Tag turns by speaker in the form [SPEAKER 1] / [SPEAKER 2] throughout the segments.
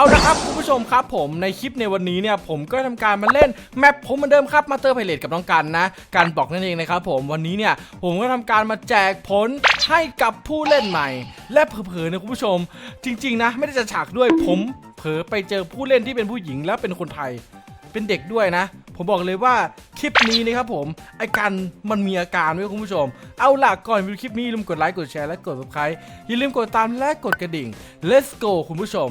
[SPEAKER 1] เอาละครับคุณผู้ชมครับผมในคลิปในวันนี้เนี่ยผมก็ทำการมาเล่นแมปผมเหมือนเดิมครับมาเตอร์ไพเรตกับน้องกันนะการบอกนั่นเองนะครับผมวันนี้เนี่ยผมก็ทำการมาแจกผลให้กับผู้เล่นใหม่ และเผลอๆนะคุณผู้ชม จริง ๆ นะ ไม่ได้จะฉากด้วยผมเผลอไปเจอผู้เล่นที่เป็นผู้หญิงแล้วเป็นคนไทย เป็นเด็กด้วยนะ ผมบอกเลยว่าคลิปนี้นะครับผมไอกันมันมีอาการด้วยคุณผู้ชม เอาล่ะก่อนไปดูคลิปนี้อย่าลืมกดไลค์กดแชร์และกด subscribe อย่าลืมกดตามและกดกระดิ่ง let's go คุณผู้ชม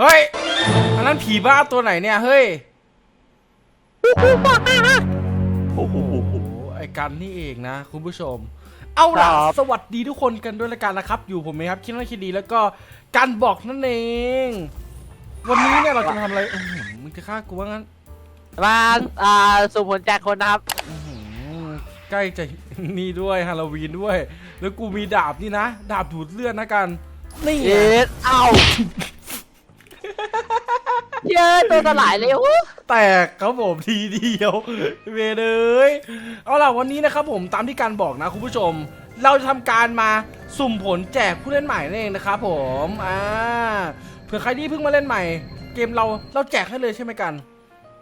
[SPEAKER 1] เฮ้ย อันนั้นผีบ้าตัวไหนเนี่ย เฮ้ย
[SPEAKER 2] โอ้โห
[SPEAKER 1] โอ้โห ไอ้กันนี่เองนะ คุณผู้ชม เอาล่ะ
[SPEAKER 2] ครับ
[SPEAKER 1] สวัสดีทุกคนกันด้วยละกันนะครับ อยู่ผมเองครับ คิดว่าคิดดีแล้วก็การบอกนั่นเอง วันนี้เนี่ยเราจะมาทำอะไรอื้อหือมึงจะฆ่ากูว่างั้น
[SPEAKER 2] มาอ่าสุ่มผลแจกคนนะครับ
[SPEAKER 1] อื้อหือใกล้จะ นี่ด้วยฮาโลวีนด้วย แล้วกูมีดาบนี่นะ ดาบดูดเลือดนะกัน นี่ไง
[SPEAKER 2] เอ็ดเอ้า เยอะตัวสลายเลยโอ้
[SPEAKER 1] แตกครับผมทีเดียวเวเลย เอาล่ะวันนี้นะครับผมตามที่การบอกนะคุณผู้ชม เราจะทำการมาสุ่มผลแจกผู้เล่นใหม่นั่นเองนะครับผมอ่าเผื่อใครที่เพิ่งมาเล่นใหม่ เกมเราเราแจกให้เลยใช่ไหมกัน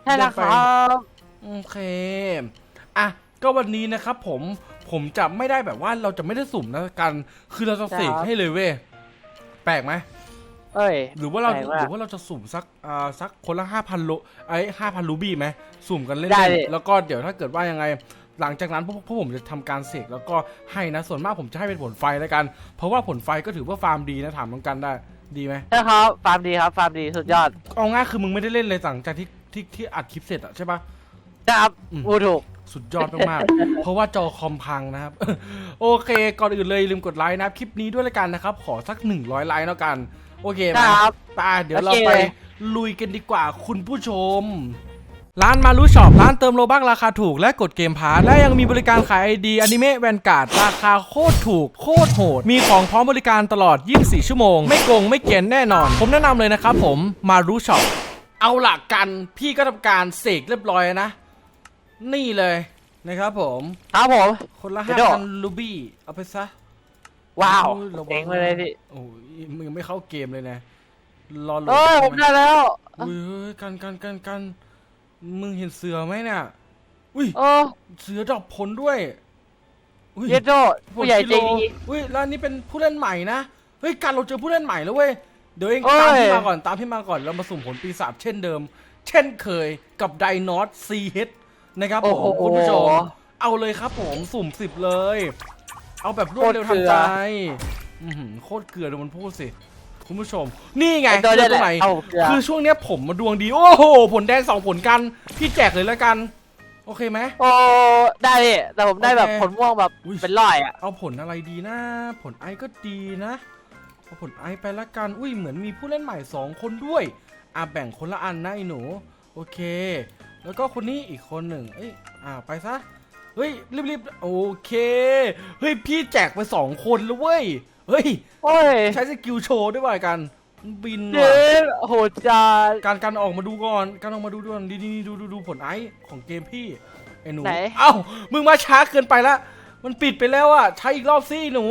[SPEAKER 2] ใช่แล้วครับ
[SPEAKER 1] โอเค อะ ก็วันนี้นะครับผม ผมจะไม่ได้แบบว่าเราจะไม่ได้สุ่มนะกัน คือเราจะเสกให้เลยเว้ย แปลกไหม
[SPEAKER 2] เอ้ย
[SPEAKER 1] หรือว่าเรา
[SPEAKER 2] แปลกมาก
[SPEAKER 1] หรือว่าเราจะสุ่มสักอ่าสักคนละห้าพันโลไอ้ห้าพันรูบี้ไหมสุ่มกันเล่น
[SPEAKER 2] ได้ดิ
[SPEAKER 1] ๆแล้วก็เดี๋ยวถ้าเกิดว่ายังไง หลังจากนั้นพวกพวกผมจะทำการเสกแล้วก็ให้นะส่วนมากผมจะให้เป็นผลไฟแล้วกัน เพราะว่าผลไฟก็ถือว่าฟาร์มดีนะถามน้องกันได้ดีไหม
[SPEAKER 2] ใช่ครับฟาร์มดีครับฟาร์มดีสุดยอด
[SPEAKER 1] เอาง่ายคือมึงไม่ได้เล่นเลยหลังจากที่ที่ที่อัดคลิปเสร็จอะใช่ปะ
[SPEAKER 2] นะครับ
[SPEAKER 1] อืม
[SPEAKER 2] พูดถูก
[SPEAKER 1] สุดยอดมากๆ เพราะว่าจอคอมพังนะครับ โอเค ก่อนอื่นเลยลืมกดไลค์นะครับ คลิปนี้ด้วยละกันนะครับ ขอสัก 100 ไลค์แล้วกัน โอเคไหม
[SPEAKER 2] ครับ
[SPEAKER 1] ไปเดี๋ยวเรา
[SPEAKER 2] โอเค
[SPEAKER 1] ไปลุยกันดีกว่าคุณผู้ชม ร้านมารุช็อปร้านเติมโลบักราคาถูกและกดเกมพาร์ทและยังมีบริการขายไอดีอนิเมะแวนการ์ดราคาโคตรถูก โคตรโหด มีของพร้อมบริการตลอด 24 ชั่วโมง ไม่โกง ไม่เกียนแน่นอน ผมแนะนำเลยนะครับผมมารุช็อปเอาหลักกันพี่ก็ทำการเสกเรียบร้อยนะ นี่เลยนะครับผม
[SPEAKER 2] ครับผม
[SPEAKER 1] คนละ
[SPEAKER 2] เดี๋
[SPEAKER 1] ห้า
[SPEAKER 2] ยว
[SPEAKER 1] พันลูบี้เอาไปซะ
[SPEAKER 2] ว้าว
[SPEAKER 1] โอ้ยระวั
[SPEAKER 2] เจ๋งไปเลยพี่
[SPEAKER 1] โอ้ยมึงยังไม่เข้าเกมเลยนะ รอโหลด
[SPEAKER 2] เอ้ยผม
[SPEAKER 1] ใช่
[SPEAKER 2] ได้
[SPEAKER 1] ไหม
[SPEAKER 2] แล้ว
[SPEAKER 1] อุ้ยเฮ้ยกันกันกันกันมึงเห็นเสือไหมเนี่ยอุ้ย
[SPEAKER 2] โอ้
[SPEAKER 1] เสือดอกผลด้วยอุ้ย
[SPEAKER 2] เยดโดผู้ใหญ่ใจดี
[SPEAKER 1] อุ้ยแล้วนี่เป็นผู้เล่นใหม่นะเฮ้ยกันเราเจอผู้เล่นใหม่แล้วเว้ยเดี๋ยวเอง
[SPEAKER 2] เอ้ย
[SPEAKER 1] ตามพี่มาก่อนตามพี่มาก่อนเรามาสุ่มผลปีศาจเช่นเดิม เช่นเคยกับไดโนอตซีเฮดนะครับผ
[SPEAKER 2] โอ้
[SPEAKER 1] ม
[SPEAKER 2] โห
[SPEAKER 1] คุณผู้ชมเอาเลยครับผมสุ่มสิบเลย เอาแบบรวดเร็ว
[SPEAKER 2] โคตรเกลื
[SPEAKER 1] ทัน
[SPEAKER 2] อ
[SPEAKER 1] ใจอื้อหือโคตรเกลือเดี๋ยวมันพูดสิ คุณผู้ชม นี่ไง
[SPEAKER 2] ไอ้ตัว
[SPEAKER 1] เกลื
[SPEAKER 2] เนี่
[SPEAKER 1] อยตรงไหน
[SPEAKER 2] แหละเอาเกลือ
[SPEAKER 1] คือช่วงเนี้ยผมมาดวงดี โอ้โห ผลแดงสองผลกัน พี่แจกเลยแล้วกัน โอเคไหม
[SPEAKER 2] โอ้ได้ดิแต่ผมได้แบบ
[SPEAKER 1] โอเค
[SPEAKER 2] ผลม่วงแบบ
[SPEAKER 1] อุ๊ย
[SPEAKER 2] เป็นร้อยอะ
[SPEAKER 1] เอาผลอะไรดีนะ ผลไอก็ดีนะเอาผลไอไปละกัน อุ้ยเหมือนมีผู้เล่นใหม่สองคนด้วยอะแบ่งคนละอันนะไอ้หนู โอเค แล้วก็คนนี้อีกคนหนึ่งเอ้ยอ่าไปซะ เฮ้ยรีบๆโอเค เฮ้ยพี่แจกไปสองคนแล้วเว้ย เฮ้ย
[SPEAKER 2] โอ้ย
[SPEAKER 1] ใช้สกิลโชว์ด้วยว่ะกัน บิน
[SPEAKER 2] เย็
[SPEAKER 1] ว่ะ
[SPEAKER 2] ดโหดจัด
[SPEAKER 1] การการออกมาดูก่อนการออกมาดูก่อนดีดีดูดูดูผลไอของเกมพี่ไอ้หนู
[SPEAKER 2] ไหน
[SPEAKER 1] เอ้ามึงมาช้าเกินไปละมันปิดไปแล้วอะใช้อีกรอบสิหนู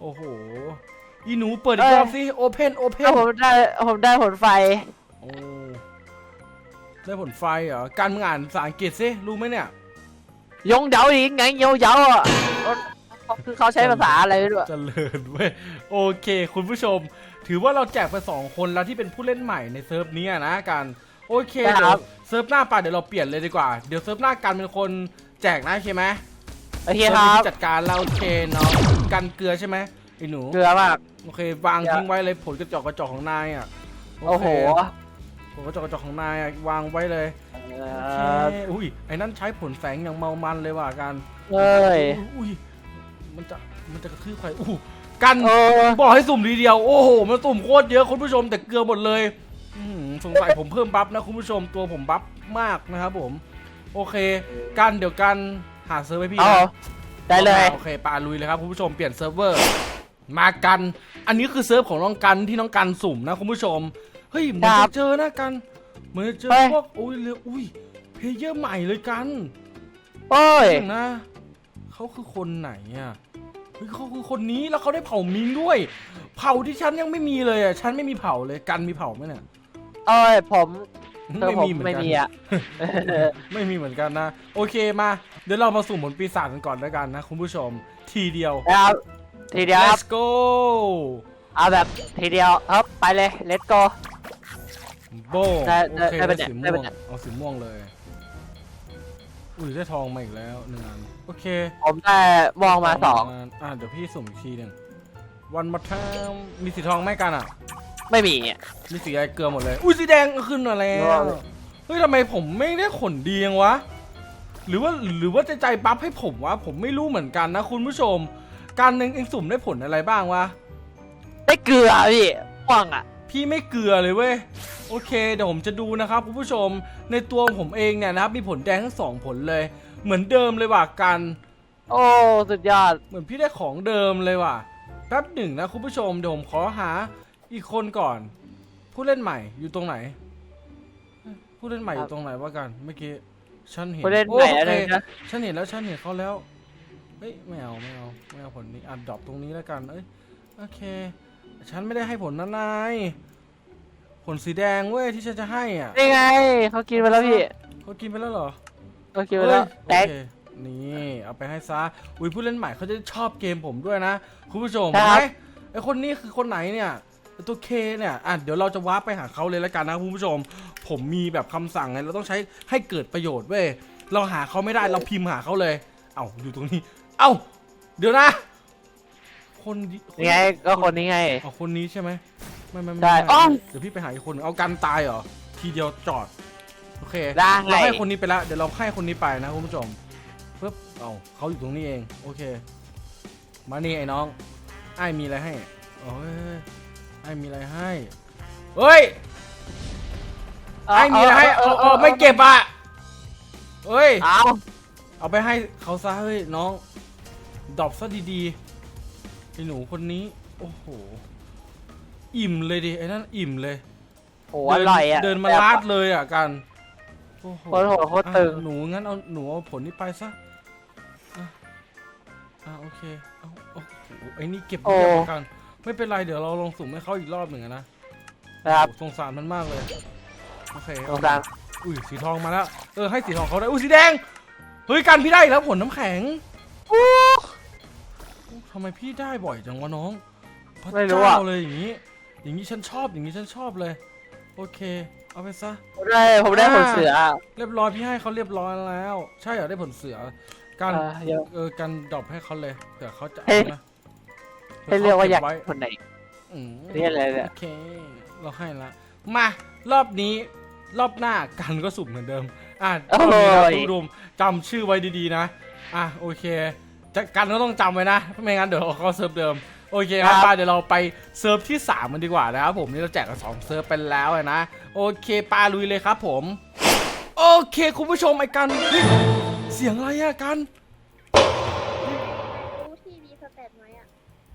[SPEAKER 1] โอ้โหอีหนูเปิดอีกรอบสิโอเพนโอเพ
[SPEAKER 2] ถ้านผมได้ผมได้ผลไฟ
[SPEAKER 1] โอ้ได้ผลไฟเหรอ การมึงอ่านภาษาอังกฤษสิรู้ไหมเนี่ย
[SPEAKER 2] ยงเดาอีกไงเยาเยาอะคือเขาใช้ภาษาอะไรไม่รู้อะ
[SPEAKER 1] เจริญเว้ยโอเค คุณผู้ชม ถือว่าเราแจกไปสองคนแล้วที่เป็นผู้เล่นใหม่ในเซิร์ฟเนี้ยนะกันโอเคเดี๋ยวเซิร์ฟหน้าไปเดี๋ยวเราเปลี่ยนเลยดีกว่าเดี๋ยวเซิร์ฟหน้ากันเป็นคนแจกนะโอเคไหม
[SPEAKER 2] โอเค
[SPEAKER 1] เซิร์ฟ
[SPEAKER 2] ครับ
[SPEAKER 1] นี้จัดการเราโอเคเนาะกันเกลือใช่ไหมไอ้หนู
[SPEAKER 2] เกลือมาก
[SPEAKER 1] โอเควางทิ้งไว้เลยผลกระจอกกระจอกของนายอะเค
[SPEAKER 2] โอ้โห
[SPEAKER 1] ผลกระจอกกระจอกของนายอะวางไว้เลย
[SPEAKER 2] เอ
[SPEAKER 1] โอเค
[SPEAKER 2] อ
[SPEAKER 1] อุ้ยไอ้นั่นใช้ผลแสงอย่างเมามันเลยว่ะกัน
[SPEAKER 2] เอ้ย
[SPEAKER 1] อุ้ยมันจะมันจะกระทืบใครอู้กัน
[SPEAKER 2] เออ
[SPEAKER 1] บอกให้สุ่มทีเดียวโอ้โหมันสุ่มโคตรเยอะคุณผู้ชมแต่เกลือหมดเลยอื้อหือสงสัยผมเพิ่มบัฟนะคุณผู้ชมตัวผมบัฟมากนะครับผม โอเค กันเดี๋ยวกันหาเซิร์ฟให้พี่
[SPEAKER 2] เอา
[SPEAKER 1] นะ
[SPEAKER 2] ได้เลย
[SPEAKER 1] โอเคปาลุยเลยครับคุณผู้ชมเปลี่ยนเซิร์ฟเวอร์ มากัน อันนี้คือเซิร์ฟของน้องกันที่น้องกันสุ่มนะคุณผู้ชม เฮ้ยเหมือน
[SPEAKER 2] ครั
[SPEAKER 1] จะ
[SPEAKER 2] บ
[SPEAKER 1] เจอนะกัน เหมือนจะเจอ
[SPEAKER 2] เฮ้ย
[SPEAKER 1] พวกอุ้ยเลยอุ้ยเพลเยอร์ใหม่เลยกัน
[SPEAKER 2] โอ้ย
[SPEAKER 1] เดี๋ยวนะเขาคือคนไหนอะเฮ้ยฮ้ยเขาคือคนนี้แล้วเขาได้เผามิงด้วย เผาที่ฉันยังไม่มีเลยอะฉันไม่มีเผาเลยกันมีเผาไหมเนี่ย
[SPEAKER 2] เอ้ยผมเธอ
[SPEAKER 1] ไม่
[SPEAKER 2] ผม
[SPEAKER 1] มีเหมือน
[SPEAKER 2] ไม่
[SPEAKER 1] กัน
[SPEAKER 2] มีอะ
[SPEAKER 1] ไม่มีเหมือนกันนะ โอเคมา เดี๋ยวเรามาสุ่มผลปีศาจกันก่อนแล้วกันนะคุณผู้ชม ทีเดียว
[SPEAKER 2] นะครับทีเดียวครับ
[SPEAKER 1] let's go
[SPEAKER 2] เอาแบบทีเดียวครับไปเลย let's go
[SPEAKER 1] โบง
[SPEAKER 2] ได้
[SPEAKER 1] โอ
[SPEAKER 2] ได้
[SPEAKER 1] เค
[SPEAKER 2] ได้ปะ
[SPEAKER 1] ได้
[SPEAKER 2] เนี่ย
[SPEAKER 1] สี
[SPEAKER 2] ได้
[SPEAKER 1] ม่ว
[SPEAKER 2] ปะ
[SPEAKER 1] ง
[SPEAKER 2] เนี่ย
[SPEAKER 1] เอาสีม่วงเลย อุ้ยได้ทองมาอีกแล้วหนึ่งอันโอเค
[SPEAKER 2] ผมได้มองมาสอง
[SPEAKER 1] นอะเดี๋ยวพี่สุ่มอีกทีหนึ่งวันมาทามมีสีทองไหมกันอะ
[SPEAKER 2] ไม่มีอะ
[SPEAKER 1] มีสีอะไรเกลือหมดเลย อุ้ยสีแดงขึ้นมาแล้
[SPEAKER 2] ว้าวว
[SPEAKER 1] เฮ้ยทำไมผมไม่ได้ขนดียังวะ หรือว่าหรือว่าจะใจบัฟให้ผมวะ ผมไม่รู้เหมือนกันนะคุณผู้ชม การหนึ่งเองสุ่มได้ผลอะไรบ้างวะ
[SPEAKER 2] ได้เกลือพี่ม่วงอะ
[SPEAKER 1] พี่ไม่เกลือเลยเว้ยโอเคเดี๋ยวผมจะดูนะครับคุณผู้ชมในตัวผมเองเนี่ยนะครับมีผลแดงทั้งสองผลเลย เหมือนเดิมเลยว่ะกัน
[SPEAKER 2] โอ้สุดยอด
[SPEAKER 1] เหมือนพี่ได้ของเดิมเลยว่ะแป๊บหนึ่งนะคุณผู้ชมเดี๋ยวผมขอหาอีกคนก่อน ผู้เล่นใหม่อยู่ตรงไหน ผู้เล่นใหม่อยู่ตรงไหนวะกันเมื่อกี้ฉันเห็น
[SPEAKER 2] ผู้เล่น
[SPEAKER 1] โอ้
[SPEAKER 2] ใหม่แล้ว
[SPEAKER 1] โอเค
[SPEAKER 2] นะ
[SPEAKER 1] ฉันเห็นแล้วฉันเห็นเขาแล้วเฮ้ยไม่เอาไม่เอาไม่เอาผลนี้อะดรอปตรงนี้แล้วกันเอ้ยโอเค ฉันไม่ได้ให้ผลนั้นนายผลสีแดงเว้ยที่ฉันจะให้อะ
[SPEAKER 2] นี่ไงเขากินไปแล้วพี่
[SPEAKER 1] เขากินไปแล้วเหรอ
[SPEAKER 2] เขากินไปแล้ว
[SPEAKER 1] เฮ้
[SPEAKER 2] แต
[SPEAKER 1] ย
[SPEAKER 2] ก
[SPEAKER 1] โอเคนี่เอาไปให้ซะอุ้ยผู้เล่นใหม่เขาจะชอบเกมผมด้วยนะคุณผู้ชม
[SPEAKER 2] ครับ
[SPEAKER 1] เห็นไหมไอคนนี้คือคนไหนเนี่ยตัวเคเนี่ยอะเดี๋ยวเราจะวาร์ปไปหาเขาเลยแล้วกันนะคุณผู้ชม ผมมีแบบคำสั่งไงเราต้องใช้ให้เกิดประโยชน์เว้ยเราหาเขาไม่ได้เราพิมพ์หาเขาเลย เอ้าอยู่ตรงนี้ เอ้าเดี๋ยวนะ คนดีคน
[SPEAKER 2] นี่ไงก็คนนี้ไง
[SPEAKER 1] เอาคนนี้ใช่ไหมไม่ไม่ไม่
[SPEAKER 2] ได้
[SPEAKER 1] ไม่
[SPEAKER 2] อ้อ
[SPEAKER 1] เดี๋ยวพี่ไปหาอีกคนหนึ่งเอากันตายเหรอทีเดียวจอดโอเค
[SPEAKER 2] ได้
[SPEAKER 1] เราให้คนนี้ไปแล้วเดี๋ยวเราให้คนนี้ไปนะคุณผู้ชมปึ๊บเอาเขาอยู่ตรงนี้เอง โอเค มานี่ไอ้น้องไอ้มีอะไรให้โอ้ยไอ้มีอะไรให้เฮ้ย ไอ้มีอะไรให้เออเออไม่เก็บอะเฮ้ย
[SPEAKER 2] เอา
[SPEAKER 1] เอาไปให้เขาซะเฮ้ยน้องดรอปซะดีๆ ไอ้หนูคนนี้ โอ้โห อิ่มเลยดิไอ้นั่นอิ่มเลย
[SPEAKER 2] โหอร่อยอะ
[SPEAKER 1] เดินมาลาดเลยอะกันโอ้โห
[SPEAKER 2] โคตรโหดโคตรตึง
[SPEAKER 1] อะหนูงั้นเอาหนูเอาผลนี้ไปซะอะอะโอเคเอาโอ้โหไอ้นี่เก็บ
[SPEAKER 2] โอ้
[SPEAKER 1] เยอะกัน ไม่เป็นไรเดี๋ยวเราลองสุ่มให้เขาอีกรอบหนึ่งอะนะ
[SPEAKER 2] นะครับ
[SPEAKER 1] โอ้โหสงสารมันมากเลยโอเค
[SPEAKER 2] ตรงกลาง
[SPEAKER 1] อุ้ยสีทองมาแล้วเออให้สีทองเขาได้อุ้ยสีแดงเฮ้ยกันพี่ได้อีกแล้วผลน้ำแข็ง ทำไมพี่ได้บ่อยจังวะน้องพระ
[SPEAKER 2] ไม่รู้
[SPEAKER 1] เจ้า
[SPEAKER 2] อะ
[SPEAKER 1] เลยอย่างนี้ อย่างนี้ฉันชอบอย่างนี้ฉันชอบเลย โอเค เอาไปซะ
[SPEAKER 2] ผมได้ผมได้ผลเสือ
[SPEAKER 1] เรียบร้อยพี่ให้เขาเรียบร้อยแล้ว ใช่เหรอได้ผลเสือการ
[SPEAKER 2] เออเดี๋ยว
[SPEAKER 1] เออการดรอปให้เขาเลยเผื่อเขาจะ
[SPEAKER 2] ให้
[SPEAKER 1] เอานะ
[SPEAKER 2] ให้เรียกว่าอยาก
[SPEAKER 1] ไว้
[SPEAKER 2] คนไหน
[SPEAKER 1] อืม
[SPEAKER 2] เรียกอะไรเนี่ย
[SPEAKER 1] โอเค เราให้ละมารอบนี้รอบหน้ากันก็สุ่มเหมือนเดิม อะ
[SPEAKER 2] โอ้
[SPEAKER 1] รอบนี้นะ
[SPEAKER 2] ย
[SPEAKER 1] คุณผู้ชมจำชื่อไว้ดีๆนะ อะโอเค จะกันก็ต้องจำไว้นะไม่งั้นเดี๋ยวเขาเซิร์ฟเดิมโอเคครับป้าเดี๋ยวเราไปเซิร์ฟที่3มันดีกว่านะครับผมนี่เราแจกกันสองเซิร์ฟไปแล้วอะนะโอเคปาลุยเลยครับผมโอเคคุณผู้ชมไอ้กันเฮ้ยเสียงอะไรอะกัน
[SPEAKER 3] รู้ที่มีสเตตไหมอะ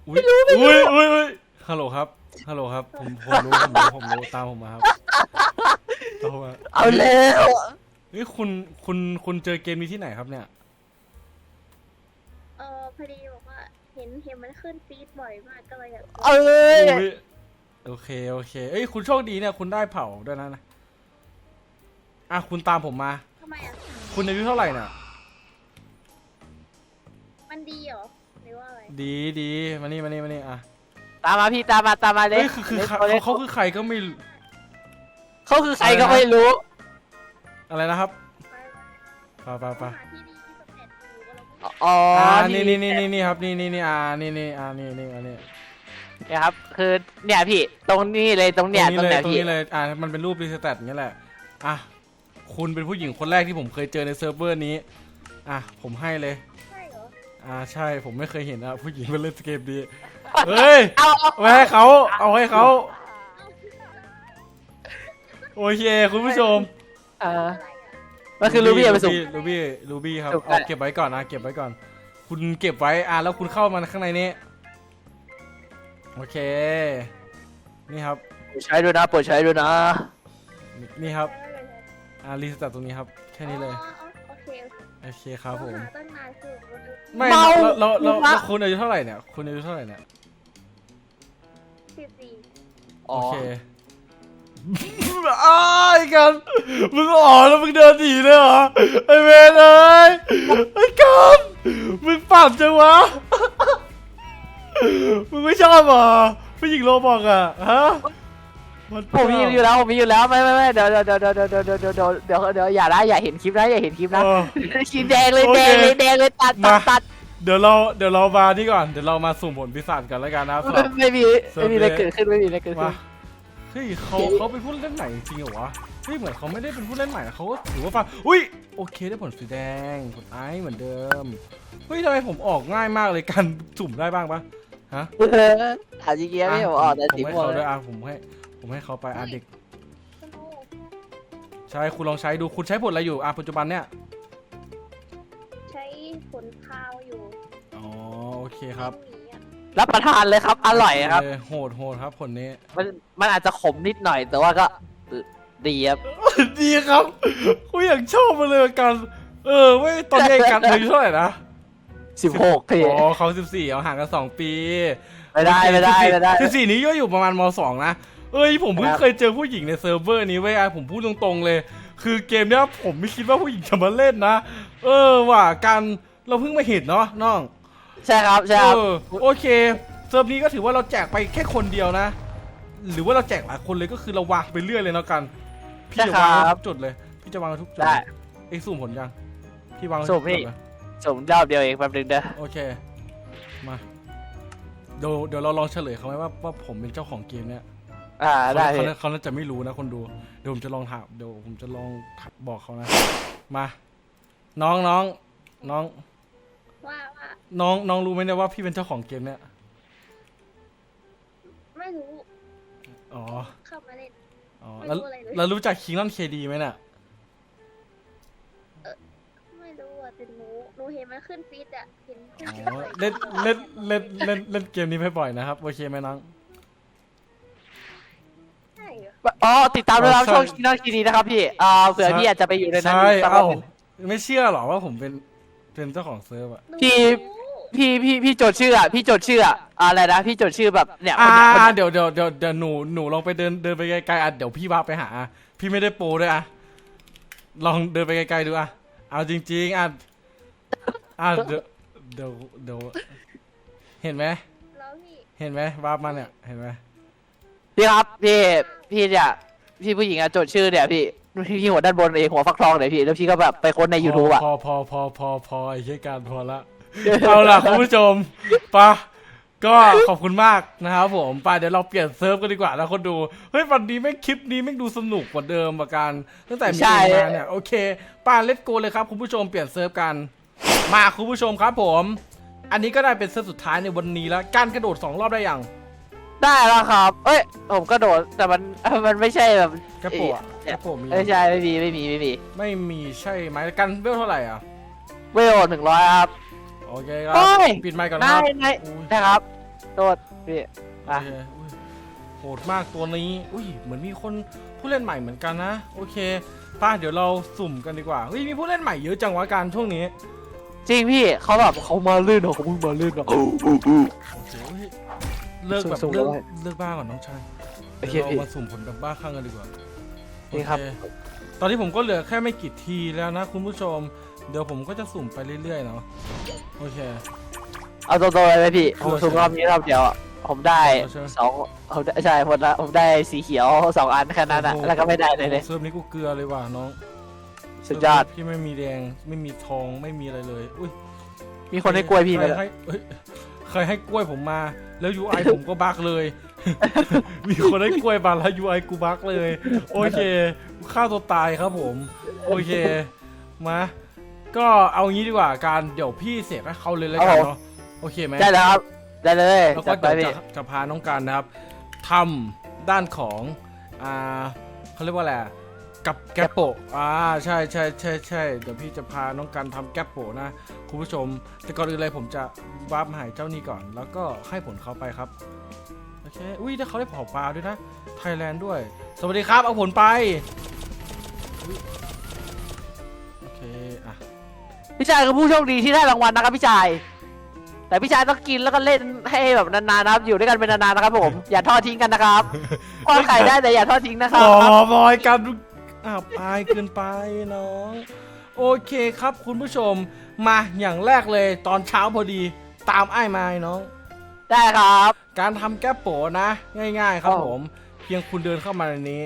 [SPEAKER 1] อุ้ยอุ้ยอุ้ยอุ้ยฮัลโหลครับฮัลโหลครับผมผมรู้ผมรู้ผมรู้ตามผมมาครับตามผมมา
[SPEAKER 2] เอาเร็ว
[SPEAKER 1] เฮ้ยคุณคุณคุณเจอเกมนี้ที่ไหนครับเนี่ย
[SPEAKER 3] เออพอดีบอกว่าเห็นเห็นมันขึ้นฟีดบ่อยมากก็เลยอยากรู้
[SPEAKER 2] เอาเลย
[SPEAKER 1] อุ๊ยโอเคโอเคเอ้ยคุณโชคดีเนี่ยคุณได้เผาด้วยนะนะอะคุณตามผมมา
[SPEAKER 3] ทำไมอะ
[SPEAKER 1] คุณอายุเท่าไหร่น่ะ
[SPEAKER 3] มันดีเหรอ หรือว่าอะไร
[SPEAKER 1] ดีดีมานี่มานี่มานี่อะ
[SPEAKER 2] ตามมาพี่ตามมาตามมาเลย
[SPEAKER 1] เฮ้ยคือคือเขาเขาคือใครก็ไม่รู้
[SPEAKER 2] เขาคือใครก็ไม่รู้
[SPEAKER 1] อะไรนะครับ
[SPEAKER 3] ไป
[SPEAKER 1] ไปไปไป
[SPEAKER 3] หาที่มีสเตต อยู่ก็เราไม่
[SPEAKER 2] อ๋อ
[SPEAKER 1] อ่า
[SPEAKER 2] นี่
[SPEAKER 1] นี่นี่นี่นี่นี่ครับนี่นี่นี่อ่านี่นี่อ่านี่นี่อันนี้
[SPEAKER 2] เนี่ยครับ คือเนี่ยพี่ตรงนี้เลยตรงเนี่ย
[SPEAKER 1] ต
[SPEAKER 2] ต
[SPEAKER 1] ร
[SPEAKER 2] รงง
[SPEAKER 1] นี้เลย
[SPEAKER 2] เนี่ย
[SPEAKER 1] ตรง
[SPEAKER 2] พี่
[SPEAKER 1] นี้เลยอ่ามันเป็นรูปรีสแตทอย่างเงี้ยแหละอะคุณเป็นผู้หญิงคนแรกที่ผมเคยเจอในเซิร์ฟเวอร์นี้อะผมให้เลย
[SPEAKER 3] ใช่เหรอ
[SPEAKER 1] อ่าใช่ผมไม่เคยเห็นอะผู้หญิงมาเล่นเกมดีเฮ้ย
[SPEAKER 2] เอาเอา
[SPEAKER 1] เอาไว้ให้เขาเอาให้เขาโอเคคุณผู้ชม
[SPEAKER 2] เออ
[SPEAKER 3] อะไร อะ
[SPEAKER 2] มันคือรูบี้เอาไปสุ่ม
[SPEAKER 1] รูบี้รูบี้ครับ
[SPEAKER 2] สุ่ม
[SPEAKER 1] เอา
[SPEAKER 2] ได้
[SPEAKER 1] เก็บไว้ก่อนนะเก็บไว้ก่อน คุณเก็บไว้อะแล้วคุณเข้ามาข้างในนี้โอเค นี่ครับ
[SPEAKER 2] โปรดใช้ด้วยนะโปรดใช้ด้วยนะ
[SPEAKER 1] นี่ครับ
[SPEAKER 3] ได้เลย
[SPEAKER 1] อ่ารีสตาร์ทตรงนี้ครับ แค่นี้เลย
[SPEAKER 3] อ๋ออ๋อโอเคโอเค
[SPEAKER 1] เอโอเคครับผม
[SPEAKER 3] หาตั้งนานคือมัน
[SPEAKER 1] ไม่
[SPEAKER 2] เมา
[SPEAKER 1] เราเราเรา
[SPEAKER 2] มา
[SPEAKER 1] เราคุณอายุเท่าไหร่เนี่ยคุณอายุเท่าไหร่เนี่ย
[SPEAKER 3] สิบสี่
[SPEAKER 2] อ๋อ
[SPEAKER 1] โอเคอ้าย กัน มึงอ๋อแล้วมึงเดินหนีเลยเหรอ ไอเวนเอ้ยไอ้กันมึงปรับจังวะ มึงไม่ชอบเหรอผู้หญิงโรบอกอะฮะน
[SPEAKER 2] ผมมีอยู่แล้วผมมีอยู่แล้วไม่ไม่ไม่เดี๋ยวเดี๋ยวเดี๋ยวเดี๋ยวเดี๋ยวเดี๋ยวเดี๋ยวเดี๋ยวเดี๋ยวเดี๋ยวอย่านะอย่าเห็นคลิปนะอย่าเห็นคลิปนะ
[SPEAKER 1] เออ
[SPEAKER 2] สีแดงเลย
[SPEAKER 1] โอเค
[SPEAKER 2] แดงเลยแดงเลยตัดตัด
[SPEAKER 1] มา
[SPEAKER 2] ตัด
[SPEAKER 1] เดี๋ยวเราเดี๋ยวเรามานี่ก่อนเดี๋ยวเรามาสุ่มผลพิศาจกันแล้วกันนะครับสำหรับ
[SPEAKER 2] ไม่มี
[SPEAKER 1] เซิร์ฟ
[SPEAKER 2] ไม่มีอะไร
[SPEAKER 1] เลย
[SPEAKER 2] เกิดขึ้นไม่มีอะไรเกิดขึ้
[SPEAKER 1] มานเฮ้ยเขาเขาเป็นผู้เล่นใหม่จริงเหรอวะเฮ้ยเหมือนเขาไม่ได้เป็นผู้เล่นใหม่นะเขาก็ถือว่าฟังอุ้ยโอเคได้ผลสีแดงผลไอซ์เหมือนเดิมเฮ้ยทำไมผมออกง่ายมากเลยการสุ่มได้บ้างปะฮะ
[SPEAKER 2] เออถามจริงๆไม่ผมออกแต่
[SPEAKER 1] ผม
[SPEAKER 2] สี
[SPEAKER 1] ให้
[SPEAKER 2] ม่วง
[SPEAKER 1] เขา
[SPEAKER 2] เล
[SPEAKER 1] ด้วยยอะผมให้ผมให้เขาไปอะเด็ก
[SPEAKER 3] ชมพู
[SPEAKER 1] ใช่คุณลองใช้ดูคุณใช้ผลอะไรอยู่อะปัจจุบันเนี่ย
[SPEAKER 3] ใช้ผลคาวอยู่
[SPEAKER 1] อ๋อโอเคครับ
[SPEAKER 3] หมีอะ
[SPEAKER 2] รับประทานเลยครับ อร่อยครับ
[SPEAKER 1] โเคโหดโหดครับผลนี้
[SPEAKER 2] มันมันอาจจะขมนิดหน่อย แต่ว่าก็เออดีครับ
[SPEAKER 1] ดีครับกูอยากชอบมาเลยกัน เออไม่ตอนนี้กันอายุเท่าไหร่นะ
[SPEAKER 2] สิบหกพี่
[SPEAKER 1] อ๋อเขาสิบสี่เอาห่างกันสองปี
[SPEAKER 2] ไม่ได้ไม่ได้ไม่ได้
[SPEAKER 1] สิบสี่นี้ก็อยู่ประมาณมสองนะ เอ้ยผมเพิ่ง
[SPEAKER 2] ครับ
[SPEAKER 1] เคยเจอผู้หญิงในเซิร์ฟเวอร์นี้เว้ยอะผมพูดตรงๆเลย คือเกมเนี้ยผมไม่คิดว่าผู้หญิงจะมาเล่นนะ เออว่ะกันเราเพิ่งมาเห็นเนาะน้อง
[SPEAKER 2] ใช่ครับใช่
[SPEAKER 1] เอ
[SPEAKER 2] ครับ
[SPEAKER 1] อโอเคเซิร์ฟนี้ก็ถือว่าเราแจกไปแค่คนเดียวนะ หรือว่าเราแจกหลายคนเลยก็คือเราวางไปเรื่อยเลยเนาะกัน พี่จะวางไว้ทุกจุดเลย พี่จะวางไว้ทุกจุด
[SPEAKER 2] ได้
[SPEAKER 1] เลยเอ็กซ์สุ่มผลยังพี่วางไว้
[SPEAKER 2] สุ่
[SPEAKER 1] ทุ
[SPEAKER 2] ม
[SPEAKER 1] ก
[SPEAKER 2] พี่
[SPEAKER 1] จุดเลย
[SPEAKER 2] ส่งรอบเดียวเองแป๊บนึงเด้อ
[SPEAKER 1] โอเค มา เดี๋ยวเดี๋ยวเราลองเฉลยเขาไหมว่าว่าผมเป็นเจ้าของเกมเนี้ย
[SPEAKER 2] อ่าได้
[SPEAKER 1] เขา
[SPEAKER 2] พี่
[SPEAKER 1] เขาเขาน่าจะไม่รู้นะคนดู เดี๋ยวผมจะลองถามเดี๋ยวผมจะลองบอกเขานะ มา น้องน้องน้อง
[SPEAKER 3] ว่าว่า
[SPEAKER 1] น้องน้องรู้ไหมเนี่ยว่าพี่เป็นเจ้าของเกมเนี้ย
[SPEAKER 3] ไม่รู้
[SPEAKER 1] อ๋อ
[SPEAKER 3] เข้ามาเล่น
[SPEAKER 1] อ๋อ
[SPEAKER 3] ไม่
[SPEAKER 1] แล้ว
[SPEAKER 3] รู้อะไรเลย
[SPEAKER 1] แล้วรู้จักคิงนอนเคดีไหมเนี่ย
[SPEAKER 3] ไม่รู้อะแต่หนูหนูเห็นมันขึ้นฟีดอะเห็นขึ้น
[SPEAKER 1] อ๋
[SPEAKER 3] ฟีด
[SPEAKER 1] อ
[SPEAKER 3] บ่อย
[SPEAKER 1] เล่นเล่นเล่นเล่นเล่นเกมนี้บ่อยๆนะครับโอเคไหมน้อง
[SPEAKER 3] ใช่เหรอ
[SPEAKER 2] อ๋อติดตามด้วยครับ
[SPEAKER 1] ใช่
[SPEAKER 2] ช่องคีนอนคีดีนะครับพี่อ่าเผื่อพี่อาจจะไปอยู่ในนั้น
[SPEAKER 1] ใช่
[SPEAKER 2] สักวั
[SPEAKER 1] เอ้าน
[SPEAKER 2] หนึ่ง
[SPEAKER 1] ไม่เชื่อหรอว่าผมเป็น เป็นเจ้าของเซิร์ฟอะ
[SPEAKER 3] หนู
[SPEAKER 2] พี่ พี่พี่พี่จดชื่ออะพี่จดชื่ออะอะไรนะพี่จดชื่อแบบเนี่ยค
[SPEAKER 1] อ่าน
[SPEAKER 2] เนี้ยคนเนี้ย
[SPEAKER 1] เดี๋ยวเดี๋ยวเดี๋ยวเดี๋ยวหนูหนูลองไปเดินเดินไปไกลๆอะเดี๋ยวพี่ว่าไปหาพี่ไม่ได้โปรด้วยอะลองเดินไปไกลๆดูอะเอาจริงๆอะอะเดี๋ยวเดี๋ยวเดี๋ยวเห็นไหม
[SPEAKER 3] แล้วพี่
[SPEAKER 1] เห็นไหมวาร์ปมาเนี่ยเห็นไหม
[SPEAKER 2] พี่ครับพี่พี่เนี่ยพี่ผู้หญิงอะจดชื่อเนี่ยพี่ พี่หัวด้านบนเองหัวฟักทองเนี่ยพี่แล้วพี่ก็แบบไปค้นใน YouTube อะ
[SPEAKER 1] พอพอพอพอพอไอ้เชี่ยการพอละ เอาล่ะคุณผู้ชมไปะก็ขอบคุณมากนะครับผมไปเดี๋ยวเราเปลี่ยนเซิร์ฟกันดีกว่านะคนดู เฮ้ยวันนี้แม่งคลิปนี้แม่งดูสนุกกว่าเดิมประการตั้งแต่มี
[SPEAKER 2] ใช่
[SPEAKER 1] เกมมาเนี่ยโอเคป้าเลตโกเลยครับคุณผู้ชมเปลี่ยนเซิร์ฟกัน มาคุณผู้ชมครับผม อันนี้ก็ได้เป็นเซิร์ฟสุดท้ายในวันนี้แล้วการกระโดดสองรอบได้ยัง
[SPEAKER 2] ได้แล้วครับ เอ้ย ผมก็โดด แต่มัน มันไม่ใช่แบบ
[SPEAKER 1] กระโปะกระโปะมี
[SPEAKER 2] ไม่ใช่ไม่มี ไม่มี ไม่มี
[SPEAKER 1] ไม่มีใช่ไหมกันเวลเท่าไหร่อะ
[SPEAKER 2] เวลหนึ่งร้อยครับ
[SPEAKER 1] โอเคครับ
[SPEAKER 2] โอ้ย
[SPEAKER 1] ปิดไมค์ก่อนค
[SPEAKER 2] ได้
[SPEAKER 1] รับ
[SPEAKER 2] ได้
[SPEAKER 1] อุ้ย
[SPEAKER 2] นะครับ โดดพี่
[SPEAKER 1] โอเคอุ้ยโหดมากตัวนี้ อุ้ย เหมือนมีคนผู้เล่นใหม่เหมือนกันนะ โอเคป้าเดี๋ยวเราสุ่มกันดีกว่า เฮ้ย มีผู้เล่นใหม่เยอะจังวะการช่วงนี้
[SPEAKER 2] จริงพี่เขาแบบเขามาเล่นเหรอเขาเพิ่งมาเล่นเหรอ
[SPEAKER 1] โอ้โหเฮ้ย เลิกแบบ
[SPEAKER 2] สุ่มๆ
[SPEAKER 1] เลิก
[SPEAKER 2] ไว้
[SPEAKER 1] เลิกบ้าก่อนน้องชาย
[SPEAKER 2] โอเค
[SPEAKER 1] เดี๋ยวเรา
[SPEAKER 2] พี่
[SPEAKER 1] มาสุ่มผลแบบบ้าข้างกันดีกว่า
[SPEAKER 2] นี่ครับ
[SPEAKER 1] โอเตอนนี้ผมก็เหลือแค่ไม่กี่ทีแล้วนะคุณผู้ชม เดี๋ยวผมก็จะสุ่มไปเรื่อยๆเนาะโอเค
[SPEAKER 2] เอาตรงๆเลยไหมพี่
[SPEAKER 1] เอ
[SPEAKER 2] ผม
[SPEAKER 1] อ
[SPEAKER 2] สุ่มรอบนี้รอบเดียวอะผมได้
[SPEAKER 1] ใช่ไหม
[SPEAKER 2] สองผมได้ใช่ผมได้ผมได้สีเขียวสองอันแค่นั้นอะ
[SPEAKER 1] โอ้โห
[SPEAKER 2] แล้วก็ไม่ได้เลยเลย
[SPEAKER 1] เซิร์ฟนี้กูเกลือเลยว่ะน้อง
[SPEAKER 2] สุดยอด
[SPEAKER 1] พี่ไม่มีแดงไม่มีทองไม่มีอะไรเลย อุ้ย
[SPEAKER 2] มีคนให้กล้วยพี่
[SPEAKER 1] ใค
[SPEAKER 2] ไป
[SPEAKER 1] ร
[SPEAKER 2] แล้ว
[SPEAKER 1] ให้เอ้ย ใครให้กล้วยผมมา แล้ว UI ผมก็บักเลย มีคนให้กล้วยมาแล้ว UI กูบักเลย โอเคฆ่าตัวตายครับผม โอเค มา ก็เอางี้ดีกว่าการเดี๋ยวพี่เสกให้เขาเลยแล้วกันเนาะโอเคไหม
[SPEAKER 2] ได้แล้วครับได้เลย
[SPEAKER 1] แล้ว
[SPEAKER 2] จั
[SPEAKER 1] ก็
[SPEAKER 2] ดไป
[SPEAKER 1] เดี๋ยว
[SPEAKER 2] พี่
[SPEAKER 1] จะจะพาน้องการนะครับทำด้านของอ่าเขาเรียกว่าอะไรอะ กับแกปโปะอ่าใช่ใช่ใช่ใช่เดี๋ยวพี่จะพาน้องการทำแกปโปะนะคุณผู้ชม แต่ก่อนอื่นเลยผมจะวาร์ปมาหาเจ้านี่ก่อน แล้วก็ให้ผลเขาไปครับโอเคอุ้ยถ้าเขาได้เผาปลาด้วยนะไทยแลนด์ด้วย สวัสดีครับเอาผลไปอุ๊ยโอเคอะ
[SPEAKER 2] พี่ชายคือผู้โชคดีที่ได้รางวัลนะครับพี่ชาย แต่พี่ชายต้องกินแล้วก็เล่นให้แบบนานๆนะครับ อยู่ด้วยกันเป็นนานๆนะครับผม อย่าทอดทิ้งกันนะครับ คว้างไข่ได้แต่อย่าทอดทิ้งนะค
[SPEAKER 1] อ๋
[SPEAKER 2] รั
[SPEAKER 1] อบบอยกัน อ้าวอายเกินไปน้องโอเคครับคุณผู้ชมมาอย่างแรกเลยตอนเช้าพอดีตามไอ้ายมาไอ้น้อง
[SPEAKER 2] ได้ครับ
[SPEAKER 1] การทำแก้โปะนะ ง่าย ๆ ครับ
[SPEAKER 2] อ้าว
[SPEAKER 1] ผม เพียงคุณเดินเข้ามาในนี้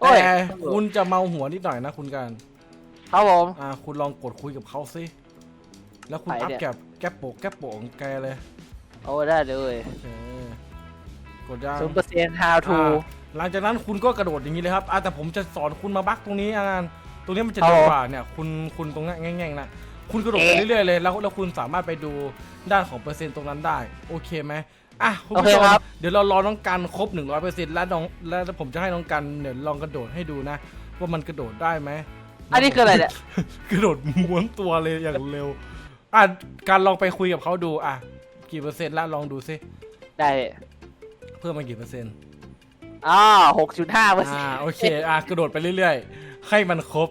[SPEAKER 2] โอ้ย
[SPEAKER 1] แต่คุณจะเมาหัวนิดหน่อยนะคุณการ
[SPEAKER 2] ครับผม
[SPEAKER 1] อ่าคุณลองกดคุยกับเขาสิแล้วคุณ
[SPEAKER 2] ไหน
[SPEAKER 1] อัพ
[SPEAKER 2] เนี่ย
[SPEAKER 1] แก็บแก้โปะแก้โปะของแกเลย
[SPEAKER 2] โอ้ได้เลย
[SPEAKER 1] โอเคกดยัง
[SPEAKER 2] ศูนย์เปอร์เซ็นต์ how to
[SPEAKER 1] อ่า หลังจากนั้นคุณก็กระโดดอย่างนี้เลยครับอ่าแต่ผมจะสอนคุณมาบักตรงนี้อ่านตรงนี้มันจะ
[SPEAKER 2] ครับ
[SPEAKER 1] เร็ว
[SPEAKER 2] ผม
[SPEAKER 1] กว่าเนี่ย คุณคุณตรงนั้นแง่งๆนะคุณกระโดดไปเรื่อยๆเลยแล้วแล้วคุณสามารถไปดูด้านของเปอร์เซ็นต์ตรงนั้นได้ โอเคไหมอะคุณ
[SPEAKER 2] โอ
[SPEAKER 1] ผู้
[SPEAKER 2] เค
[SPEAKER 1] ชม
[SPEAKER 2] ครับ
[SPEAKER 1] เดี๋ยวเรารอน้องกันครบ 100%แล้วน้องแล้วผมจะให้น้องกันเดี๋ยวลองกระโดดให้ดูนะ ว่ามันกระโดดได้ไหม
[SPEAKER 2] อันนี้คืออะไรเนี่ย
[SPEAKER 1] กระโดดม้วนตัวเลยอย่างเร็วอะการลองไปคุยกับเขาดูอะกี่เปอร์เซ็นต์แล้วลองดูซิ
[SPEAKER 2] ได้
[SPEAKER 1] เพิ่มมากี่เปอร์เซ็นต์
[SPEAKER 2] อ่าหกจุดห้าเปอร์เซ็น
[SPEAKER 1] อ่า
[SPEAKER 2] ต์
[SPEAKER 1] โอเคอะกระโดดไปเรื่อยๆ ให้มันครบ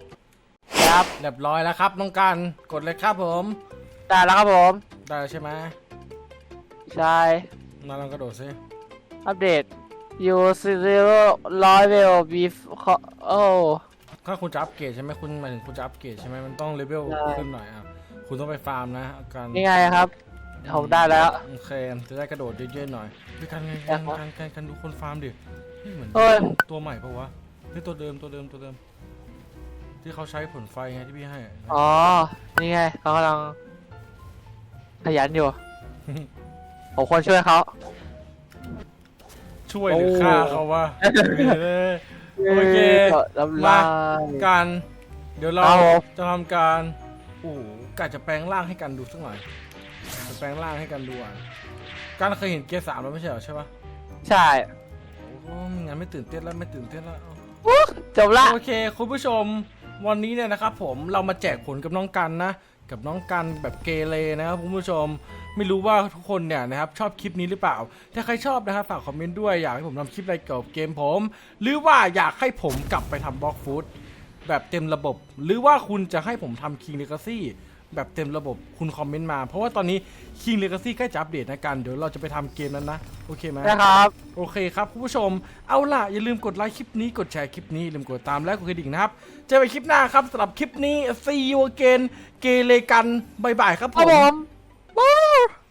[SPEAKER 2] ครับ
[SPEAKER 1] เรียบร้อยแล้วครับน้องการกดเลยครับผม
[SPEAKER 2] ได้แล้วครับผม
[SPEAKER 1] ได้แล้วใช่ไหม
[SPEAKER 2] ใช่
[SPEAKER 1] มาลองกระโดดซิ
[SPEAKER 2] อัปเดต you zero ร้อยเวล beef โอ้
[SPEAKER 1] ถ้าคุณจะอัปเกรดใช่ไหมคุณหมายถึงคุณจะอัปเกรดใช่ไหมมันต้องเลเวล
[SPEAKER 2] ใช่
[SPEAKER 1] ขึ้นหน่อยอะคุณต้องไปฟาร์มนะการ
[SPEAKER 2] นี่ไงครับผมได้แล้ว
[SPEAKER 1] โอเคจะได้กระโดดเยอะๆหน่อยพี่กันไง
[SPEAKER 2] ครั
[SPEAKER 1] กัน
[SPEAKER 2] บ
[SPEAKER 1] กันกันกันดูคนฟาร์มดิ นี่เหมือน
[SPEAKER 2] เฮ้ย
[SPEAKER 1] ตัวใหม่ปะวะนี่ตัวเดิมตัวเดิมตัวเดิม ที่เขาใช้ผลไฟไงที่พี่ให้
[SPEAKER 2] อ๋อ นี่ไงเขากำลังขยันอยู่ ผมควรช่วยเขา
[SPEAKER 1] ช่วยหรือฆ่าเขาวะเออ โอเค
[SPEAKER 2] ลำ
[SPEAKER 1] มา
[SPEAKER 2] ลาย
[SPEAKER 1] การเดี๋ยวเรา
[SPEAKER 2] ครับผม
[SPEAKER 1] จะทำการโอ้โหกะจะแปลงร่างให้กันดูสักหน่อยจะแปลงร่างให้กันดูอะการเคยเห็นเกียร์สามแล้วไม่ใช่เหรอใช่ปะ
[SPEAKER 2] ใช่
[SPEAKER 1] โอ้ไม่งั้นไม่ตื่นเต้นแล้วไม่ตื่นเต้นแล้ว
[SPEAKER 2] จบละ
[SPEAKER 1] โอเค คุณผู้ชมวันนี้เนี่ยนะครับผมเรามาแจกผลกับน้องกันนะ กับน้องกันแบบเกเรนะครับคุณผู้ชมไม่รู้ว่าทุกคนเนี่ยนะครับชอบคลิปนี้หรือเปล่า ถ้าใครชอบนะครับฝากคอมเมนต์ด้วยอยากให้ผมทำคลิปอะไรเกี่ยวกับเกมผม หรือว่าอยากให้ผมกลับไปทำบล็อกฟูดแบบเต็มระบบ หรือว่าคุณจะให้ผมทำ King Legacy แบบเต็มระบบคุณคอมเมนต์มา เพราะว่าตอนนี้ King Legacy ใกล้จะอัปเดตนะกันเดี๋ยวเราจะไปทำเกมนั้นนะ โอเคไหม
[SPEAKER 2] นะครับ
[SPEAKER 1] โอเคครับคุณผู้ชม เอาล่ะ อย่าลืมกดไลค์คลิปนี้ กดแชร์คลิปนี้อย่าลืมกดตามและกดกระดิ่งนะครับ เจอกันคลิปหน้าครับสำหรับคลิปนี้ see you again เกเลกันบายบายครับ
[SPEAKER 2] ครับผม
[SPEAKER 1] ผม